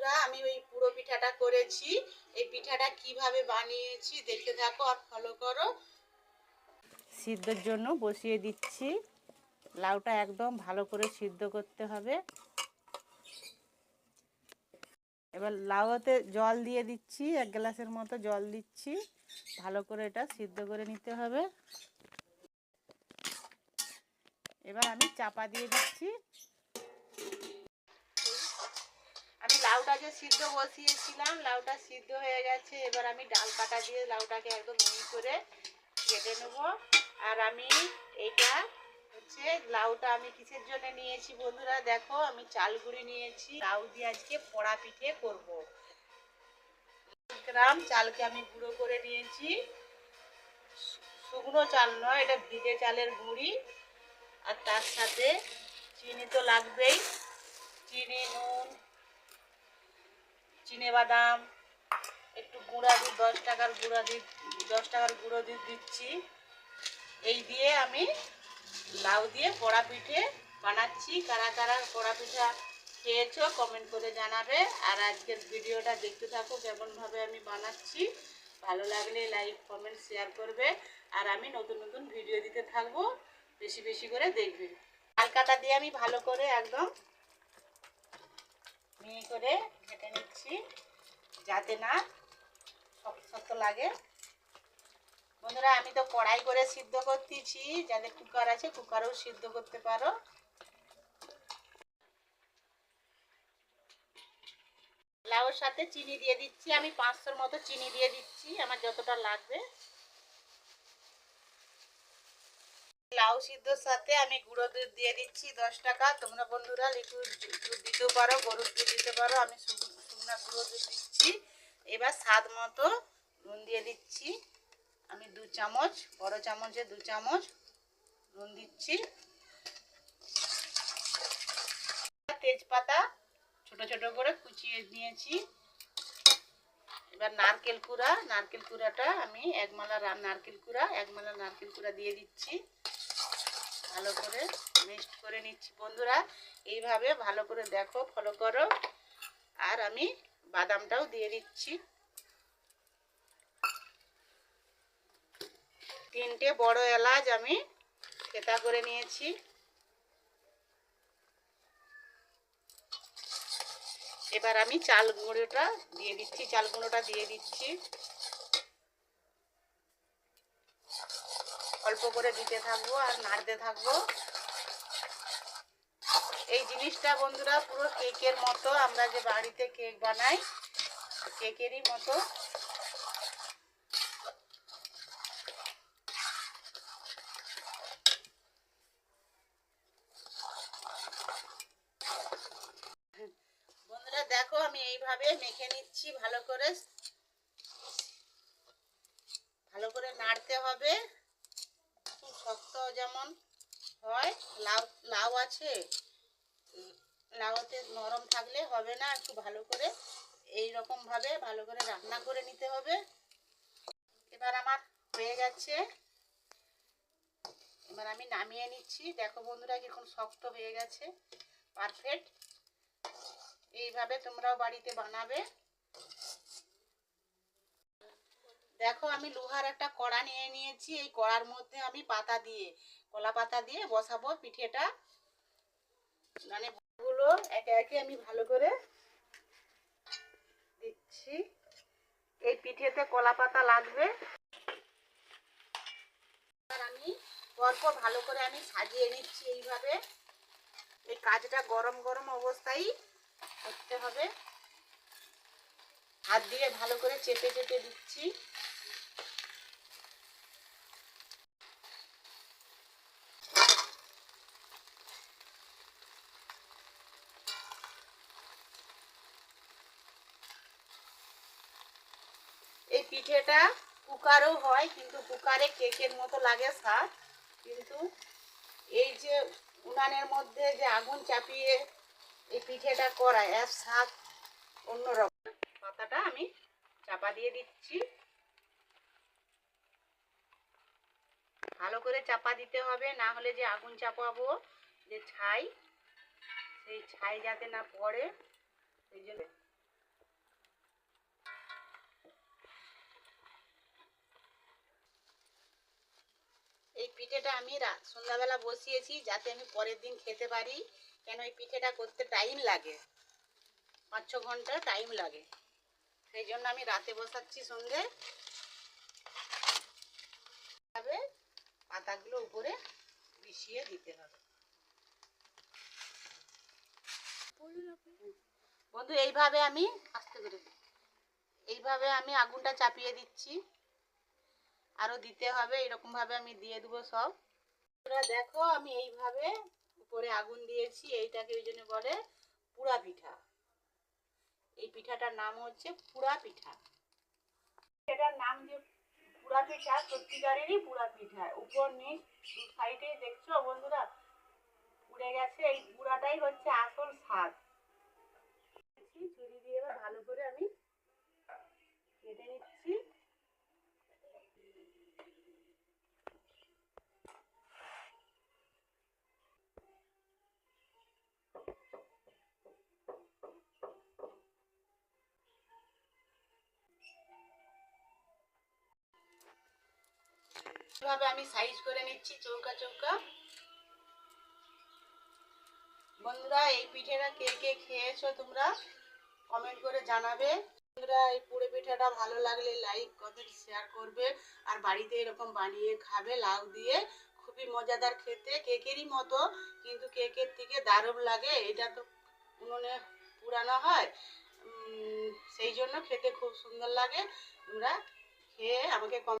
বন্ধুরা, আমি ওই পুরো পিঠাটা করেছি। এই পিঠাটা কীভাবে বানিয়েছি দেখে থাকো আর ফলো করো। সিদ্ধর জন্য বসিয়ে দিচ্ছি। লাউটা একদম ভালো করে সিদ্ধ করতে হবে। এবার লাউতে জল দিয়ে দিচ্ছি, এক গ্লাসের মতো জল দিচ্ছি। ভালো করে এটা সিদ্ধ করে নিতে হবে। এবার আমি চাপা দিয়ে দিচ্ছি আমি লাউটা যে সিদ্ধ বসিয়েছিলাম, লাউটা সিদ্ধ হয়ে গেছে। এবার আমি ডাল পাটা দিয়ে লাউটাকে একদম মিহি করে কেটে নেব। আর আমি এইটা হচ্ছে লাউটা আমি কিসের জন্য নিয়েছি বন্ধুরা? দেখো, আমি চাল গুঁড়ি নিয়েছি। লাউ দিয়ে আজকে পোড়া পিঠে করব। গ্রাম চালকে আমি গুঁড়ো করে নিয়েছি। শুকনো চাল নয়, এটা ভিজে চালের গুঁড়ি। আর তার সাথে চিনি তো লাগবেই। চিনি, নুন চিনে বাদাম একটু গুঁড়া দুধ, দশ টাকার গুঁড়া দুধ, দশ টাকার গুঁড়ো দুধ দিচ্ছি। এই দিয়ে আমি লাউ দিয়ে পোড়া পিঠে বানাচ্ছি। কারা কারা পোড়া পিঠা খেয়েছো কমেন্ট করে জানাবে। আর আজকের ভিডিওটা দেখতে থাকো কেমনভাবে আমি বানাচ্ছি। ভালো লাগলে লাইক কমেন্ট শেয়ার করবে। আর আমি নতুন নতুন ভিডিও দিতে থাকব। বেশি বেশি করে দেখবে। হালকাটা দিয়ে আমি ভালো করে একদম মিহি করে নিচ্ছি যাতে না শক্ত শক্ত লাগে। বন্ধুরা, আমি তো কড়াই করে সিদ্ধ করতেছি যাদের কুকার আছে কুকারেও সিদ্ধ করতে পারো। লাউর সাথে চিনি দিয়ে দিচ্ছি, আমি পাঁচশোর মতো চিনি দিয়ে দিচ্ছি, আমার যতটা লাগবে। লাউ সিদ্ধর সাথে আমি গুঁড়ো দুধ দিয়ে দিচ্ছি, দশ টাকা। তোমরা বন্ধুরা লিকুইড দুধ দিতেও পারো, গরুর দুধ দিতে পারো, আমি শুকনো গুঁড়ো দুধ দিচ্ছি। এবার স্বাদ মতো নুন দিয়ে দিচ্ছি। আমি দু চামচ, বড় চামচে দু চামচ নুন দিচ্ছি। তেজপাতা ছোট ছোট করে কুচিয়ে নিয়েছি। এবার নারকেল কুড়া, নারকেল কুড়াটা আমি এক মালা নারকেল কুড়া এক মালা নারকেল কুড়া দিয়ে দিচ্ছি। ভালো করে মিক্সড করে নিচ্ছি। বন্ধুরা, এইভাবে ভালো করে দেখো ফলো করো। আর আমি বাদামটাও দিয়ে দিচ্ছি। তিনটে বড় এলাচ আমি থেতা করে নিয়েছি। এবার আমি চাল গুঁড়োটা দিয়ে দিচ্ছি, চাল গুঁড়োটা দিয়ে দিচ্ছি। অল্প করে দিতে থাকব আর নাড়তে থাকব। এই জিনিসটা বন্ধুরা পুরো কেকের মতো, আমরা যে বাড়িতে কেক বানাই, কেকেরই মতো। বন্ধুরা দেখো, আমি এইভাবে মেখে নিচ্ছি ভালো করে। ভালো করে নাড়তে হবে। শক্ত যেমন হয়, লাউ লাউ আছে, লাউতে নরম থাকলে হবে না, একটু ভালো করে এই রকম ভাবে ভালো করে রান্না করে নিতে হবে। এবার আমার হয়ে গেছে। এবার আমি নামিয়ে নিচ্ছি। দেখো বন্ধুরা কীরকম শক্ত হয়ে গেছে। পারফেক্ট এইভাবে তোমরাও বাড়িতে বানাবে। দেখো আমি লোহার একটা কড়া নিয়ে নিয়েছি, এই কড়ার মধ্যে আমি পাতা দিয়ে, কলা পাতা দিয়ে বসাবো পিঠেটা। মানে গুলো একে একে আমি ভালো করে দিচ্ছি। এই পিঠেতে কলা পাতা লাগবে। আমি পরপর ভালো করে আমি সাজিয়ে নিচ্ছি এইভাবে। এই কাজটা গরম গরম অবস্থায় করতে হবে। হাত দিয়ে ভালো করে চেপে চেপে দিচ্ছি এই পিঠেটা কুকারও হয়, কিন্তু কুকারে কেকের মতো লাগে স্বাদ। কিন্তু এই যে উনানের মধ্যে যে আগুন চাপিয়ে এই পিঠেটা করা এর স্বাদ অন্যরকম। পাতাটা আমি চাপা দিয়ে দিচ্ছি। ভালো করে চাপা দিতে হবে, না হলে যে আগুন চাপাবো যে ছাই, সেই ছাই যাতে না পড়ে, সেই জন্য আমি রা- সন্ধ্যাবেলা বসিয়েছি যাতে আমি পরের দিন খেতে পারি। কেন এই পিঠেটা করতে টাইম লাগে। পাঁচ ছ ঘণ্টা টাইম লাগে। সেই জন্য আমি রাতে বসাচ্ছি সন্ধে। এভাবে পাতাগুলো উপরে মিশিয়ে দিতে হবে। বন্ধু এইভাবে আমি আস্তে করে। এইভাবে আমি আগুনটা চাপিয়ে দিচ্ছি। আরও দিতে হবে, এরকম ভাবে আমি দিয়ে দেবো সব। তোমরা দেখো, আমি এইভাবে উপরে আগুন দিয়েছি, এইটাকে ওই জন্য বলে পুরা পিঠা। এই পিঠাটার নাম হচ্ছে পুরা পিঠা। এটার নাম যে পুরা পিঠা, সত্যিকারেরই পুরা পিঠা। উপর, নিচ, দু সাইডে দেখছ বন্ধুরা? পুড়ে গেছে, এই পুরাটাই হচ্ছে আসল স্বাদ। এভাবে আমি সাইজ করে নিচ্ছি, চৌকা চৌকা। বন্ধুরা, এই পিঠেটা কে কে খেয়েছো তোমরা কমেন্ট করে জানাবে। বন্ধুরা, এই পুড়ে পিঠাটা ভালো লাগলে লাইক কমেন্ট শেয়ার করবে। আর বাড়িতে এরকম বানিয়ে খাবে লাউ দিয়ে। খুবই মজাদার খেতে, কেকেরই মতো, কিন্তু কেকের থেকে দারুণ লাগে। এটা তো উনুনে পুরানো হয়। সেই জন্য খেতে খুব সুন্দর লাগে। তোমরা খেয়ে আমাকে কম